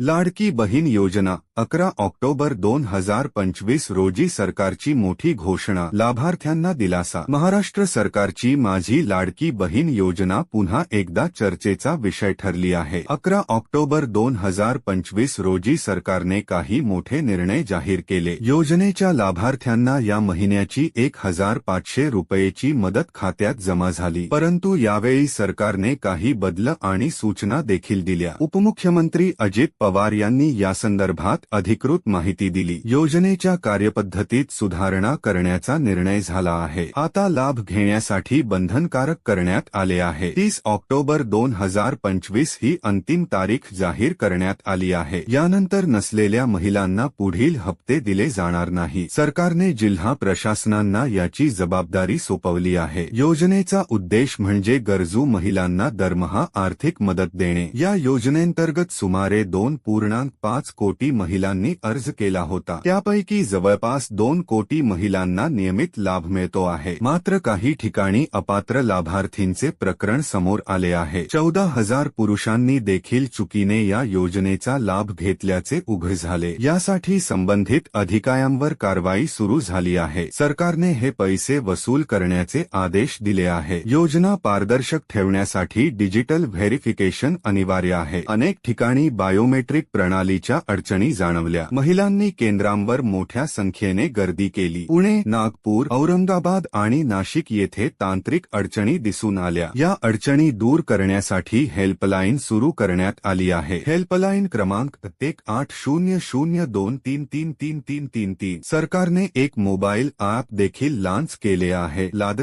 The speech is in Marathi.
लाडकी बहीण योजना अकरा ऑक्टोबर दोन हजार पंचवीस रोजी सरकारची मोठी घोषणा. लाभार्थ्यांना दिलासा. महाराष्ट्र सरकारची माझी लाडकी बहीण योजना पुन्हा एकदा चर्चेचा विषय ठरली आहे. अकरा ऑक्टोबर दोन हजार पंचवीस रोजी सरकारने काही मोठे निर्णय जाहीर केले. योजनेच्या लाभार्थ्यांना या महिन्याची एक हजार पाचशे रुपयेची मदत खात्यात जमा झाली. परंतु यावेळी सरकारने काही बदल आणि सूचना देखील दिल्या. उपमुख्यमंत्री अजित पवार यांनी यासंदर्भात अधिकृत माहिती दिली. योजनेच्या कार्यपद्धतीत सुधारणा करण्याचा निर्णय झाला आहे. आता लाभ घेण्यासाठी बंधनकारक करण्यात आले आहे. तीस ऑक्टोबर दोन हजार पंचवीस ही अंतिम तारीख जाहीर करण्यात आली आहे. यानंतर नसलेल्या महिलांना पुढील हप्ते दिले जाणार नाही. सरकारने जिल्हा प्रशासनांना याची जबाबदारी सोपवली आहे. योजनेचा उद्देश म्हणजे गरजू महिलांना दरमहा आर्थिक मदत देणे. या योजनेंतर्गत सुमारे दोन पूर्णांक पाच कोटी महिलांनी अर्ज केला होता. त्यापैकी जवळपास दोन कोटी महिलांना नियमित लाभ मिळतो आहे. मात्र काही ठिकाणी अपात्र लाभार्थींचे प्रकरण समोर आले आहे. चौदा हजार पुरुषांनी देखील चुकीने या योजनेचा लाभ घेतल्याचे उघड झाले. यासाठी संबंधित अधिकाऱ्यांवर कारवाई सुरू झाली आहे. सरकारने हे पैसे वसूल करण्याचे आदेश दिले आहे. योजना पारदर्शक ठेवण्यासाठी डिजिटल व्हेरिफिकेशन अनिवार्य आहे. अनेक ठिकाणी बायोमेट्रिक प्रणालीच्या अडचणी जाणवल्या. महिलांनी केंद्रांवर मोठ्या संख्येने गर्दी केली. पुणे नागपूर औरंगाबाद आणि नाशिक येथे तांत्रिक अडचणी दिसून आल्या. या अडचणी दूर करण्यासाठी हेल्पलाईन सुरू करण्यात आली आहे. हेल्पलाईन क्रमांक एक आठ शून्य शून्य दोन तीन तीन तीन तीन तीन तीन. सरकारने एक मोबाईल ॲप देखील लॉन्च केले आहे. लाद